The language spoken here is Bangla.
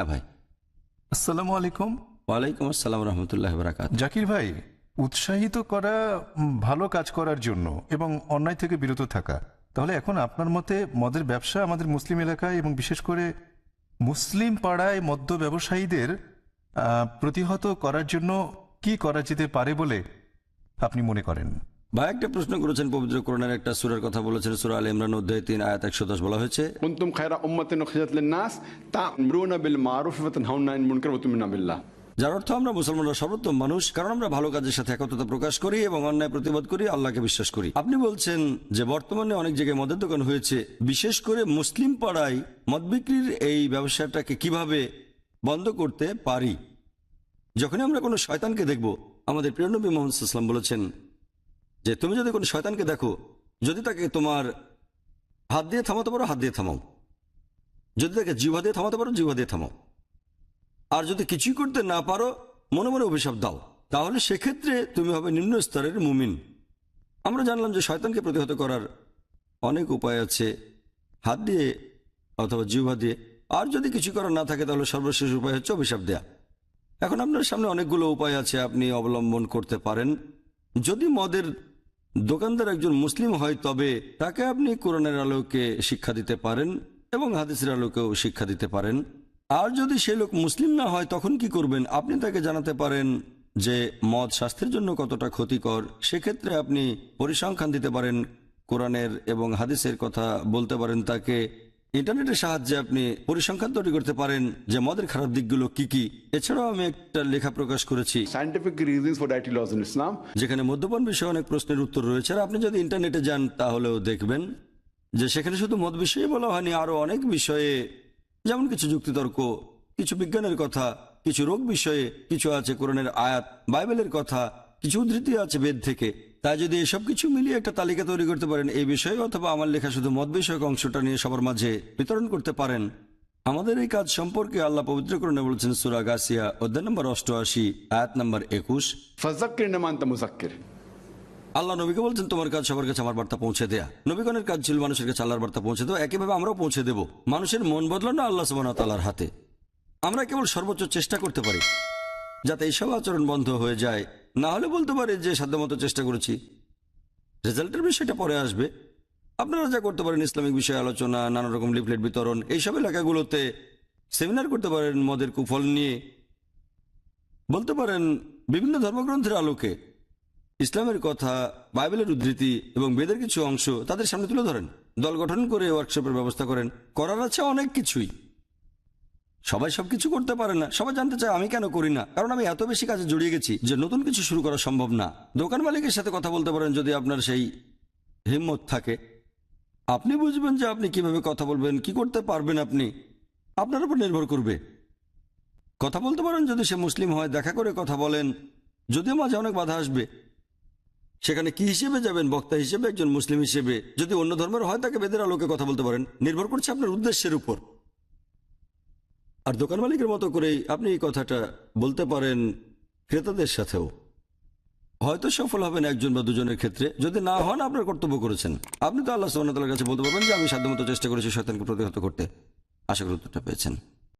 হ্যাঁ ভাই। আসসালামু আলাইকুম। ওয়ালাইকুম আসসালাম রহমতুল্লাহ বারাকাত। জাকির ভাই উৎসাহিত করা ভালো কাজ করার জন্য এবং অন্যায় থেকে বিরত থাকা তাহলে এখন আপনার মতে মদের ব্যবসা আমাদের মুসলিম এলাকায় এবং বিশেষ করে মুসলিম পাড়ায় মদ্য ব্যবসায়ীদের প্রতিহত করার জন্য কি করা যেতে পারে বলে আপনি মনে করেন? ভাই একটা প্রশ্ন করেছেন পবিত্র কোরআনের একটা সুরার কথা বলেছেন সুরা আল ইমরান অধ্যায় তিন আয়াত একশো দশ বলা হয়েছে। কুন্তুম খায়রা নাস তামরুনা মারুফ মুনকার ওয়া যার অর্থ আমরা মুসলমানরা সর্বোত্তম মানুষ কারণ আমরা ভালো কাজের সাথে একত্রতা প্রকাশ করি এবং অন্যায় প্রতিবাদ করি আল্লাহকে বিশ্বাস করি। আপনি বলছেন যে বর্তমানে অনেক জায়গায় মদের দোকান হয়েছে বিশেষ করে মুসলিম পাড়ায় মদ বিক্রির এই ব্যবসাটাকে কীভাবে বন্ধ করতে পারি? যখনই আমরা কোনো শয়তানকে দেখব আমাদের প্রিয়নবী মোহাম্মদ ইসলাম বলেছেন যে তুমি যদি কোনো শয়তানকে দেখো, যদি তাকে তোমার হাত দিয়ে থামাতে পারো, হাত দিয়ে থামাও। যদি তাকে জিহ্বা দিয়ে থামাতে পারো, জিহ্বা দিয়ে থামাও। আর যদি কিছুই করতে না পারো, মনে মনে অভিশাপ দাও। তাহলে সেক্ষেত্রে তুমি হবে নিম্ন স্তরের মুমিন। আমরা জানলাম যে শয়তানকে প্রতিহত করার অনেক উপায় আছে। হাত দিয়ে অথবা জিহ্বা দিয়ে। আর যদি কিছু করার না থাকে, তাহলে সর্বশেষ উপায় হচ্ছে অভিশাপ দেয়া। এখন আপনার সামনে অনেকগুলো উপায় আছে, আপনি অবলম্বন করতে পারেন। যদি মদের দোকানদার একজন মুসলিম হয়, তবে তাকে আপনি কোরআনের আলোকে শিক্ষা দিতে পারেন এবং হাদিসের আলোকেও শিক্ষা দিতে পারেন। আর যদি সে লোক মুসলিম না হয়, তখন কি করবেন? আপনি তাকে জানাতে পারেন যে মদ স্বাস্থ্যের জন্য কতটা ক্ষতিকর, সেক্ষেত্রে আপনি পরিসংখ্যান দিতে পারেন, কোরআনের এবং হাদিসের কথা বলতে পারেন তাকে। ইন্টারনেটের সাহায্যে আপনি পরিসংখ্যান তৈরি করতে পারেন যে মদের খারাপ দিকগুলো কি কি। এছাড়াও আমি একটা লেখা প্রকাশ করেছি। Laws যেখানে মদ্যপান বিষয়ে অনেক প্রশ্নের উত্তর রয়েছে। আর আপনি যদি ইন্টারনেটে যান তাহলেও দেখবেন যে সেখানে শুধু মদ বিষয়ে বলা হয়নি আরও অনেক বিষয়ে যেমন কিছু যুক্তিতর্ক কিছু বিজ্ঞানের কথা কিছু রোগ বিষয়ে কিছু আছে কোরআনের আয়াত বাইবেলের কথা কিছু উদ্ধৃতি আছে বেদ থেকে। তাই যদি এসব কিছু মিলিয়ে একটা তালিকা তৈরি করতে পারেন এই বিষয়ে অথবা আমার লেখা শুধু মত বিষয়ক অংশটা নিয়ে সবার মাঝে বিতরণ করতে পারেন আমাদের এই কাজ সম্পর্কে আল্লাহ পবিত্রকরণে বলেছেন সুরা গাছিয়া অধ্যায় নম্বর অষ্টআশি আয়াত নম্বর একুশ। আল্লাহ নবীকে বলছেন তোমার কাজ সবার কাছে আমার বার্তা পৌঁছে দেয়া। নবীগণের কাজ ছিল মানুষের কাছে আল্লাহর বার্তা পৌঁছে দেওয়া একইভাবে আমরাও পৌঁছে দেব। মানুষের মন বদলানো আল্লাহ সুবাহতাল্লার হাতে। আমরা কেবল সর্বোচ্চ চেষ্টা করতে পারি যাতে এইসব আচরণ বন্ধ হয়ে যায়। না হলে বলতে পারে যে সাধ্যমতো চেষ্টা করেছি। রেজাল্টের বিষয়টা পরে আসবে। আপনারা যা করতে পারেন, ইসলামিক বিষয়ে আলোচনা নানা রকম লিফলেট বিতরণ, এইসব এলাকাগুলোতে সেমিনার করতে পারেন, মদের কুফল নিয়ে। বলতে পারেন, বিভিন্ন ধর্মগ্রন্থের আলোকে ইসলামের কথা, বাইবেলের উদ্ধৃতি এবং বেদের কিছু অংশ তাদের সামনে তুলে ধরেন। দল গঠন করে ওয়ার্কশপের ব্যবস্থা করেন। করার আছে অনেক কিছুই। সবাই সবকিছু করতে পারে না। সবাই জানতে চায় আমি কেন করি না? কারণ আমি এত বেশি কাজে জড়িয়ে গেছি যে নতুন কিছু শুরু করা সম্ভব না। দোকান মালিকের সাথে কথা বলতে পারেন যদি আপনার সেই হিম্মত থাকে। আপনি বুঝবেন যে আপনি কীভাবে কথা বলবেন, কি করতে পারবেন আপনি। আপনার উপর নির্ভর করবে। কথা বলতে পারেন যদি সে মুসলিম হয়, দেখা করে কথা বলেন। যদিও মাঝে অনেক বাধা আসবে। সেখানে কি হিসেবে যাবেন? বক্তা হিসেবে, একজন মুসলিম হিসেবে। যদি অন্য ধর্মের হয়, তাকে বেদের আলোকে কথা বলতে পারেন। নির্ভর করছে আপনার উদ্দেশ্যের উপর। আর দোকান মালিকের মতো করেই আপনি এই কথাটা বলতে পারেন ক্রেতাদের সাথেও। হয়তো সফল হবেন একজন বা দুজনের ক্ষেত্রে। যদি না হন, আপনার কর্তব্য করেছেন। আপনি তো আল্লাহ ওয়া কাছে বলতে পারবেন যে আমি সাধ্যমতো চেষ্টা করেছি শয়তানকে প্রতিহত করতে। আশা করি উত্তরটা পেয়েছেন।